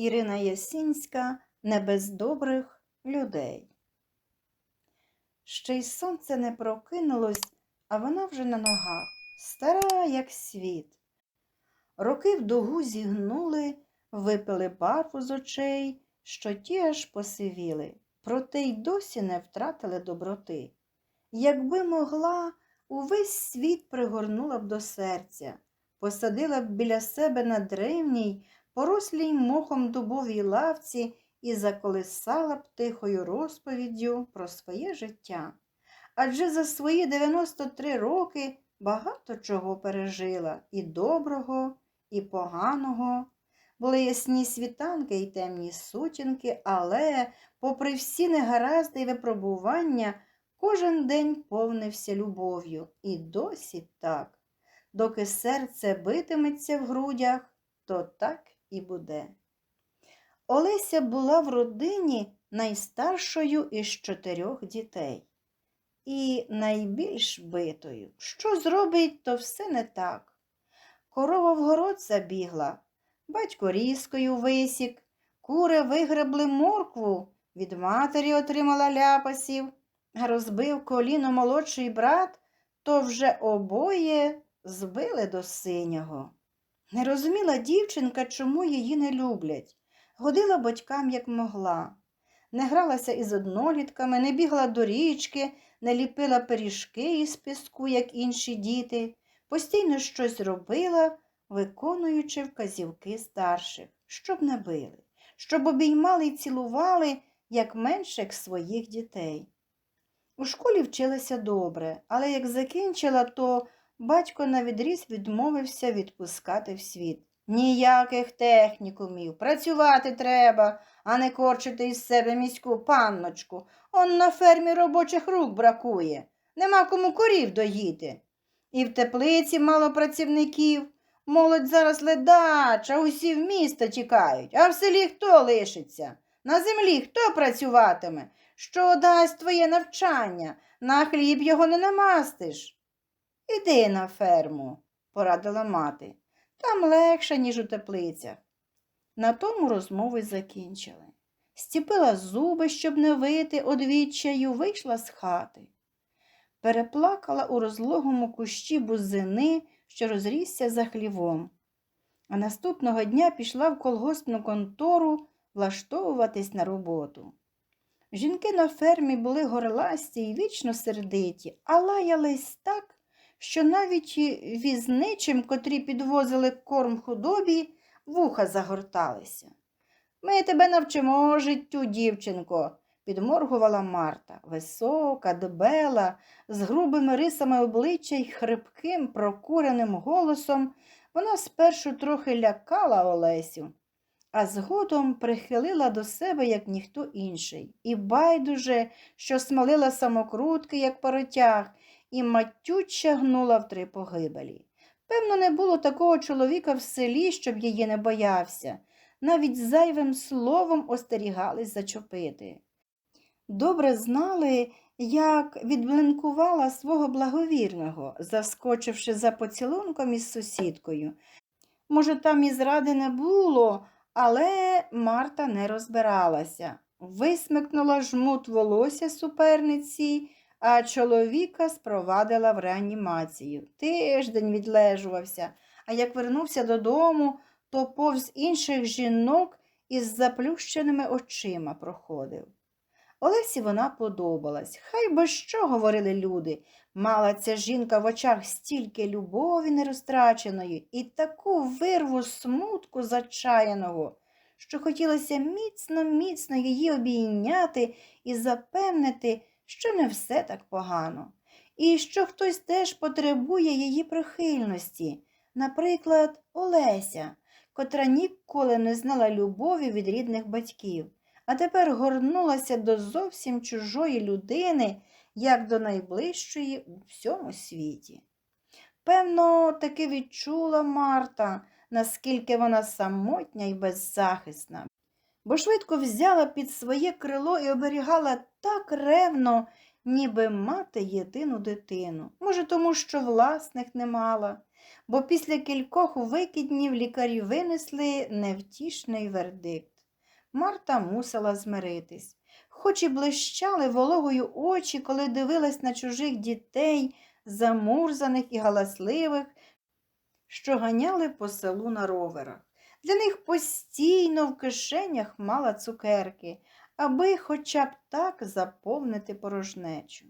Ірина Ясінська не без добрих людей. Ще й сонце не прокинулось, а вона вже на ногах, стара, як світ. Роки в дугу зігнули, випили барву з очей, що ті аж посивіли, проте й досі не втратили доброти. Якби могла, увесь світ пригорнула б до серця, посадила б біля себе на древній, порослій мохом дубовій лавці і заколисала б тихою розповіддю про своє життя. Адже за свої 93 роки багато чого пережила і доброго, і поганого. Були ясні світанки і темні сутінки, але, попри всі негаразди й випробування, кожен день повнився любов'ю. І досі так. Доки серце битиметься в грудях, то так і буде. Олеся була в родині найстаршою із чотирьох дітей. І найбільш битою. Що зробить, то все не так. Корова в город забігла, батько різкою висік, кури вигребли моркву, від матері отримала ляпасів, розбив коліно молодший брат, то вже обоє збили до синього. Не розуміла дівчинка, чому її не люблять. Годила батькам, як могла. Не гралася із однолітками, не бігла до річки, не ліпила пиріжки із піску, як інші діти, постійно щось робила, виконуючи вказівки старших, щоб не били, щоб обіймали й цілували, як менших своїх дітей. У школі вчилася добре, але як закінчила, то батько навідріз відмовився відпускати в світ. Ніяких технікумів, працювати треба, а не корчити із себе міську панночку. Он на фермі робочих рук бракує, нема кому корів доїти. І в теплиці мало працівників. Молодь зараз ледача, усі в місто тікають, а в селі хто лишиться? На землі хто працюватиме? Що дасть твоє навчання? На хліб його не намастиш. Іди на ферму, порадила мати. Там легше, ніж у теплицях. На тому розмову й закінчили. Стіпила зуби, щоб не вити одвічаю, вийшла з хати. Переплакала у розлогому кущі бузини, що розрісся за хлівом. А наступного дня пішла в колгоспну контору влаштовуватись на роботу. Жінки на фермі були горласті і вічно сердиті, а лаялись так, що навіть візничим, котрі підвозили корм худобі, вуха загорталися. Ми тебе навчимо життю, дівчинко, підморгувала Марта, висока, дебела, з грубими рисами обличчя й хрипким, прокуреним голосом. Вона спершу трохи лякала Олесю, а згодом прихилила до себе, як ніхто інший, і байдуже, що смолила самокрутки, як паротяг, і матюча гнула в три погибелі. Певно, не було такого чоловіка в селі, щоб її не боявся, навіть зайвим словом остерігались зачепити. Добре знали, як відблинкувала свого благовірного, заскочивши за поцілунком із сусідкою. Може, там і зради не було, але Марта не розбиралася. Висмикнула жмут волосся суперниці, а чоловіка спровадила в реанімацію. Тиждень відлежувався, а як вернувся додому, то повз інших жінок із заплющеними очима проходив. Олесі вона подобалась. Хай би що говорили люди. Мала ця жінка в очах стільки любові нерозтраченої і таку вирву смутку зачаяного, що хотілося міцно, міцно її обійняти і запевнити, що не все так погано, і що хтось теж потребує її прихильності, наприклад, Олеся, котра ніколи не знала любові від рідних батьків, а тепер горнулася до зовсім чужої людини, як до найближчої у всьому світі. Певно, таки відчула Марта, наскільки вона самотня і беззахисна, бо швидко взяла під своє крило і оберігала так ревно, ніби мати єдину дитину. Може, тому що власних не мала, бо після кількох викиднів лікарі винесли невтішний вердикт. Марта мусила змиритись. Хоч і блищали вологою очі, коли дивилась на чужих дітей, замурзаних і галасливих, що ганяли по селу на роверах. Для них постійно в кишенях мала цукерки, аби хоча б так заповнити порожнечу.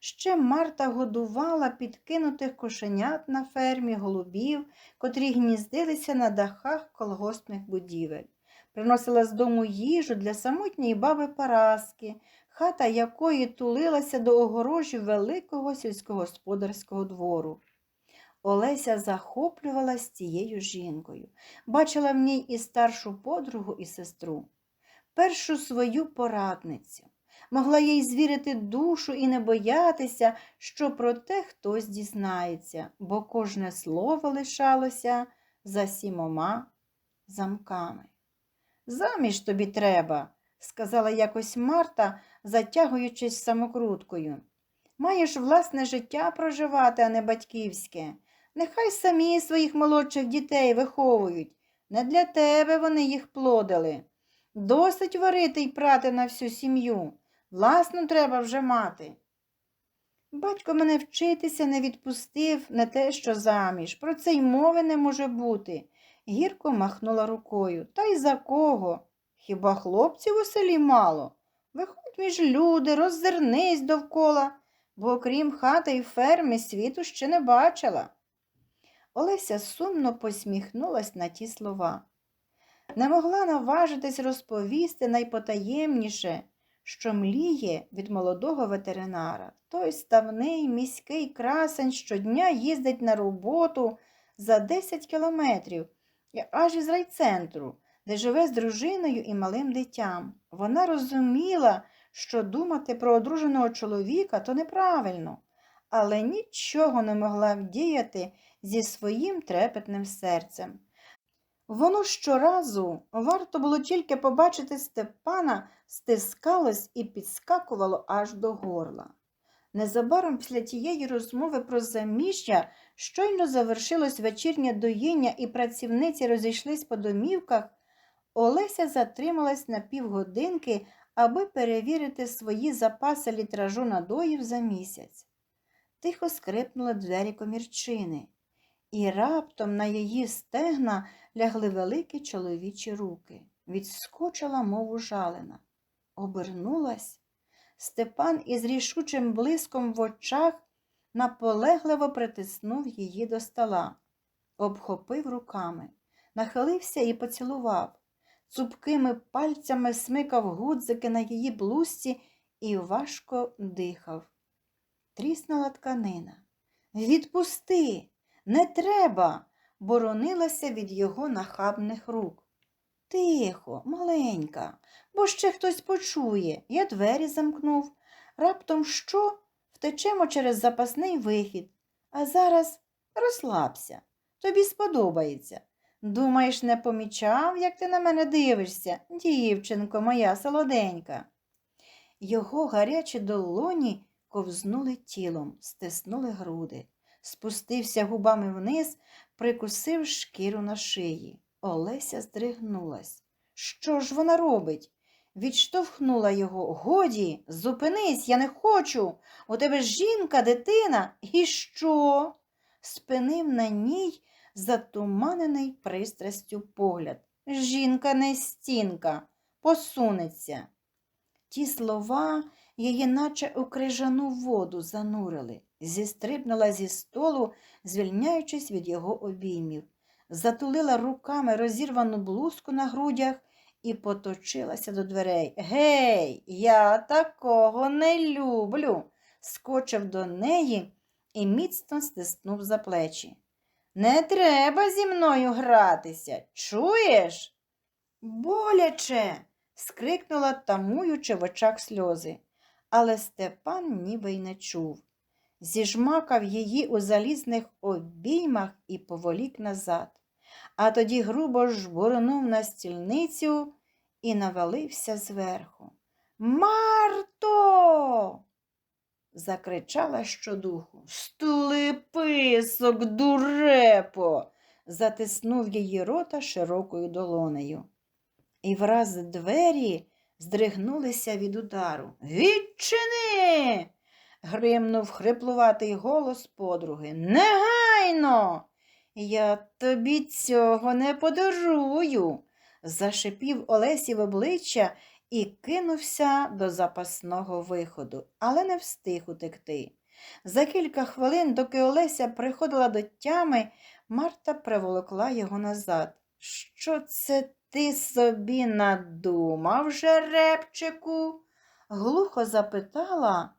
Ще Марта годувала підкинутих кошенят на фермі голубів, котрі гніздилися на дахах колгоспних будівель. Приносила з дому їжу для самотньої баби Параски, хата якої тулилася до огорожі великого сільськогосподарського двору. Олеся захоплювалась цією жінкою, бачила в ній і старшу подругу, і сестру, першу свою порадницю. Могла їй звірити душу і не боятися, що про те хтось дізнається, бо кожне слово лишалося за сімома замками. Заміж тобі треба, сказала якось Марта, затягуючись самокруткою. Маєш власне життя проживати, а не батьківське. Нехай самі своїх молодших дітей виховують. Не для тебе вони їх плодили. Досить варити й прати на всю сім'ю. Власну треба вже мати. Батько мене вчитися не відпустив, не те, що заміж. Про це й мови не може бути. Гірко махнула рукою. Та й за кого? Хіба хлопців у селі мало? Виходь між люди, роззирнись довкола, бо окрім хати й ферми світу ще не бачила. Олеся сумно посміхнулась на ті слова. Не могла наважитись розповісти найпотаємніше, що мліє від молодого ветеринара. Той ставний міський красень щодня їздить на роботу за 10 кілометрів аж із райцентру, де живе з дружиною і малим дитям. Вона розуміла, що думати про одруженого чоловіка то неправильно, але нічого не могла вдіяти зі своїм трепетним серцем. Воно щоразу, варто було тільки побачити Степана, стискалось і підскакувало аж до горла. Незабаром після тієї розмови про заміжжя щойно завершилось вечірнє доїння і працівниці розійшлись по домівках, Олеся затрималась на півгодинки, аби перевірити свої запаси літражу надоїв за місяць. Тихо скрипнули двері комірчини, і раптом на її стегна лягли великі чоловічі руки. Відскочила, мов ужалена. Обернулась. Степан із рішучим блиском в очах наполегливо притиснув її до стола, обхопив руками, нахилився і поцілував, цупкими пальцями смикав гудзики на її блузці і важко дихав. Тріснула тканина. Відпусти, не треба, боронилася від його нахабних рук. Тихо, маленька, бо ще хтось почує. Я двері замкнув. Раптом що? Втечемо через запасний вихід. А зараз розслабся. Тобі сподобається. Думаєш, не помічав, як ти на мене дивишся, дівчинко моя солоденька. Його гарячі долоні ковзнули тілом, стиснули груди, спустився губами вниз, прикусив шкіру на шиї. Олеся здригнулась. Що ж вона робить? Відштовхнула його. Годі, зупинись, я не хочу. У тебе жінка, дитина. І що? Спинив на ній затуманений пристрастю погляд. Жінка не стінка, посунеться. Ті слова її, наче у крижану воду, занурили, зістрибнула зі столу, звільняючись від його обіймів, затулила руками розірвану блузку на грудях і поточилася до дверей. Гей, я такого не люблю. скочив до неї і міцно стиснув за плечі. Не треба зі мною гратися, чуєш? Боляче. скрикнула, тамуючи в очах сльози. Але Степан ніби й не чув. Зіжмакав її у залізних обіймах і поволік назад, а тоді грубо жбурнув на стільницю і навалився зверху. Марто! закричала щодуху. Стули писок, дурепо. затиснув її рота широкою долонею. І враз двері здригнулися від удару. Відчини. гримнув хриплуватий голос подруги. Негайно. Я тобі цього не подарую, зашипів Олесі в обличчя і кинувся до запасного виходу, але не встиг утекти. За кілька хвилин, доки Олеся приходила до тями, Марта приволокла його назад. Що це ти собі надумав, жеребчику? глухо запитала,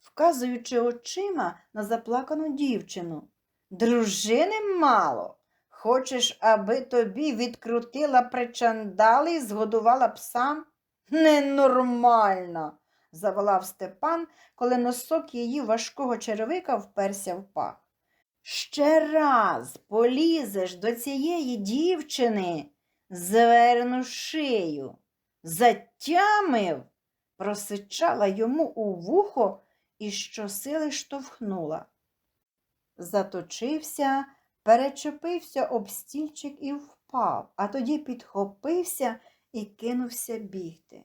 вказуючи очима на заплакану дівчину. Дружини мало. Хочеш, аби тобі відкрутила причандали і згодувала псам? Ненормально, заволав Степан, коли носок її важкого черевика вперся в пах. Ще раз полізеш до цієї дівчини, зверну шию. Затямив, просичала йому у вухо і щосили штовхнула. Заточився, перечепився об стільчик і впав, а тоді підхопився і кинувся бігти.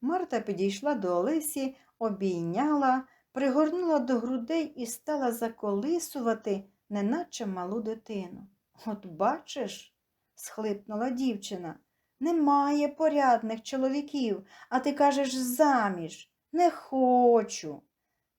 Марта підійшла до Олесі, обійняла, пригорнула до грудей і стала заколисувати, неначе малу дитину. От бачиш, схлипнула дівчина, немає порядних чоловіків, а ти кажеш заміж. Не хочу.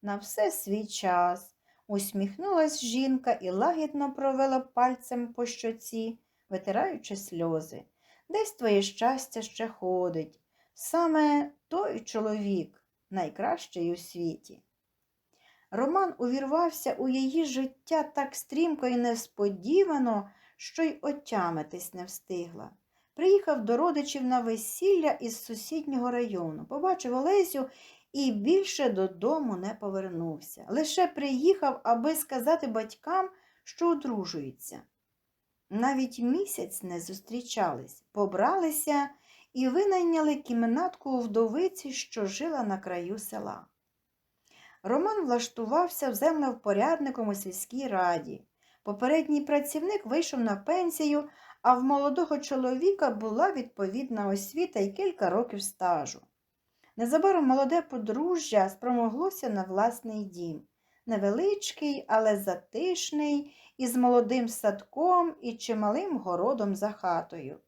На все свій час. Усміхнулась жінка і лагідно провела пальцем по щоці, витираючи сльози. Десь твоє щастя ще ходить. Саме той чоловік найкращий у світі. Роман увірвався у її життя так стрімко і несподівано, що й отямитись не встигла. Приїхав до родичів на весілля із сусіднього району, побачив Олесю і більше додому не повернувся. Лише приїхав, аби сказати батькам, що одружується. Навіть місяць не зустрічались, побралися і винайняли кімнатку у вдовиці, що жила на краю села. Роман влаштувався в землевпорядником у сільській раді. Попередній працівник вийшов на пенсію, а в молодого чоловіка була відповідна освіта і кілька років стажу. Незабаром молоде подружжя спромоглося на власний дім. Невеличкий, але затишний, із молодим садком і чималим городом за хатою.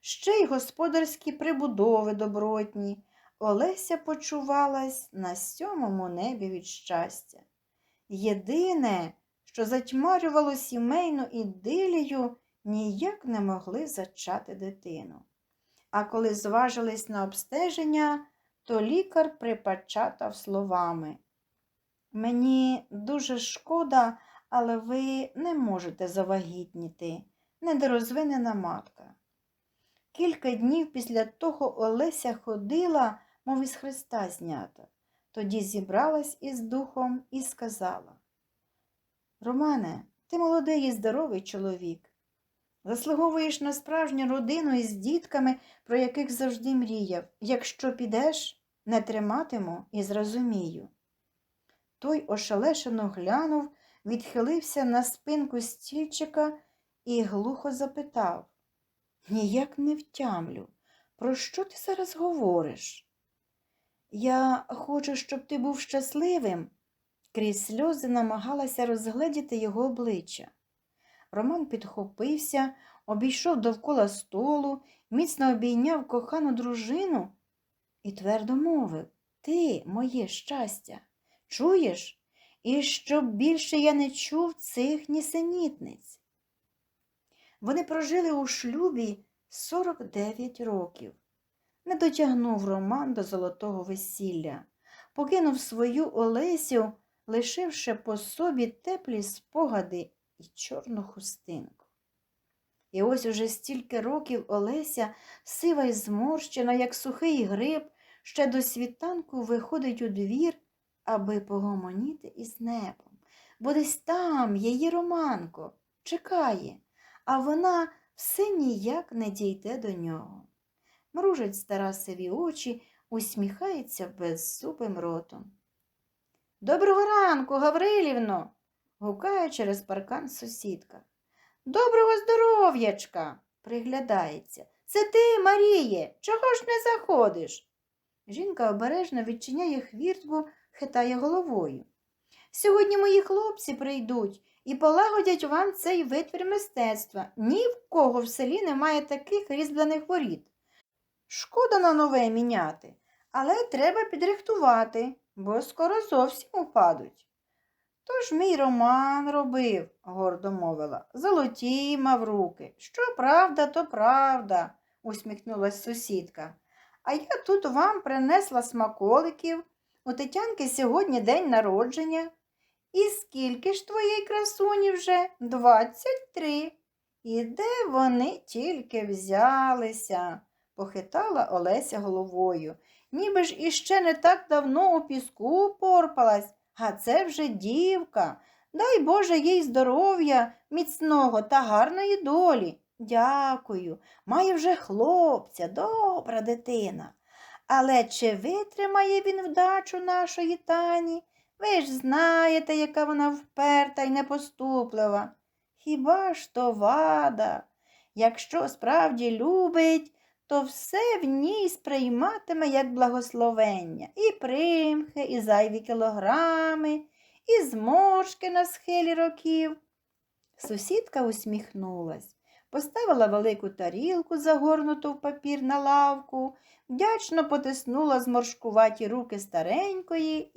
Ще й господарські прибудови добротні. Олеся почувалась на сьомому небі від щастя. Єдине, що затьмарювало сімейну ідилію, ніяк не могли зачати дитину. А коли зважились на обстеження, то лікар припечатав словами. Мені дуже шкода, але ви не можете завагітніти, недорозвинена матка. Кілька днів після того Олеся ходила, мов із Христа знята. Тоді зібралась із духом і сказала Романе, ти молодий і здоровий чоловік. Заслуговуєш на справжню родину із дітками, про яких завжди мріяв. Якщо підеш, не триматиму і зрозумію. Той ошелешено глянув, відхилився на спинку стільчика і глухо запитав Ніяк не втямлю. Про що ти зараз говориш? Я хочу, щоб ти був щасливим. Крізь сльози намагалася розгледіти його обличчя. Роман підхопився, обійшов довкола столу, міцно обійняв кохану дружину і твердо мовив Ти моє щастя, чуєш? І щоб більше я не чув цих нісенітниць. Вони прожили у шлюбі 49 років. Не дотягнув Роман до золотого весілля, покинув свою Олесю, лишивши по собі теплі спогади і чорну хустинку. І ось уже стільки років Олеся, сива й зморщена, як сухий гриб, ще до світанку виходить у двір, аби погомоніти із небом. Бо десь там її Романко чекає, а вона все ніяк не дійде до нього. Мружить стара сиві очі, усміхається беззубим ротом. Доброго ранку, Гаврилівно, гукає через паркан сусідка. Доброго здоров'ячка, приглядається. Це ти, Маріє, чого ж не заходиш? Жінка обережно відчиняє хвіртку, хитає головою. Сьогодні мої хлопці прийдуть і полагодять вам цей витвір мистецтва. Ні в кого в селі немає таких різьблених воріт. Шкода на нове міняти, але треба підрихтувати, бо скоро зовсім упадуть. Тож мій Роман робив, гордо мовила, золоті мав руки. Що правда, то правда, усміхнулась сусідка. А я тут вам принесла смаколиків. У Тетянки сьогодні день народження. І скільки ж твоїй красуні вже? Двадцять три. І де вони тільки взялися? Похитала Олеся головою. Ніби ж іще не так давно у піску порпалась, а це вже дівка. Дай Боже їй здоров'я, міцного та гарної долі. Дякую. Має вже хлопця, добра дитина. Але чи витримає він вдачу нашої тані? Ви ж знаєте, яка вона вперта й непоступлива. Хіба ж то вада? Якщо справді любить, то все в ній сприйматиме як благословення, і примхи, і зайві кілограми, і зморшки на схилі років. Сусідка усміхнулась, поставила велику тарілку, загорнуту в папір на лавку, вдячно потиснула зморшкуваті руки старенької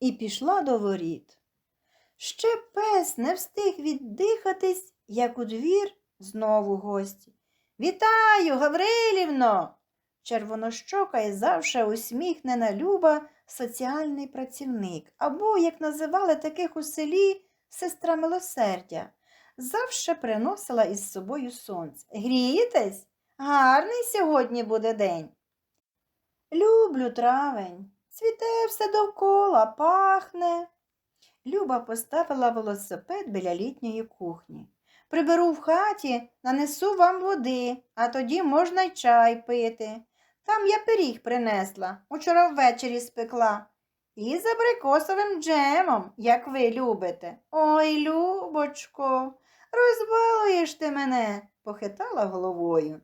і, пішла до воріт. Ще пес не встиг віддихатись, як у двір знову гості. Вітаю, Гаврилівно! Червонощока і завше усміхнена Люба соціальний працівник, або, як називали таких у селі, сестра милосердя, завше приносила із собою сонце. Грієтесь? Гарний сьогодні буде день. Люблю травень, цвіте все довкола, пахне. Люба поставила велосипед біля літньої кухні. Приберу в хаті, нанесу вам води, а тоді можна й чай пити. Там я пиріг принесла, учора ввечері спекла. І з абрикосовим джемом, як ви любите. Ой, Любочко, розбалуєш ти мене, похитала головою.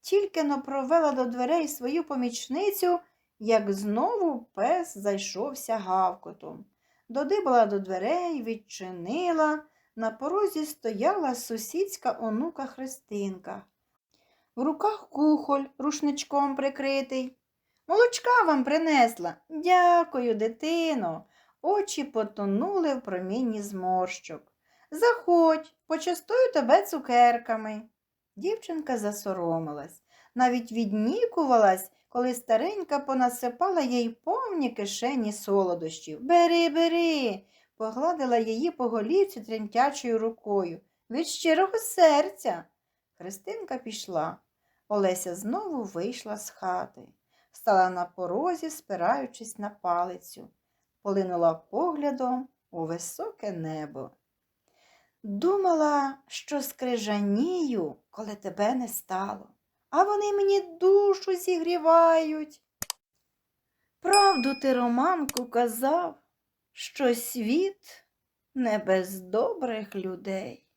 Тільки но провела до дверей свою помічницю, як знову пес зайшовся гавкотом. Додибала до дверей, відчинила. На порозі стояла сусідська онука Христинка. В руках кухоль рушничком прикритий. Молочка вам принесла. Дякую, дитино. Очі потонули в промінні зморщок. Заходь, почастую тебе цукерками. Дівчинка засоромилась, навіть віднікувалась, коли старенька понасипала їй повні кишені солодощів. Бери, бери, погладила її по голівці тремтячою рукою. Від щирого серця. Христинка пішла. Олеся знову вийшла з хати, стала на порозі, спираючись на палицю, полинула поглядом у високе небо. Думала, що скрижанію, коли тебе не стало, а вони мені душу зігрівають. Правду ти, Романку, казав, що світ не без добрих людей.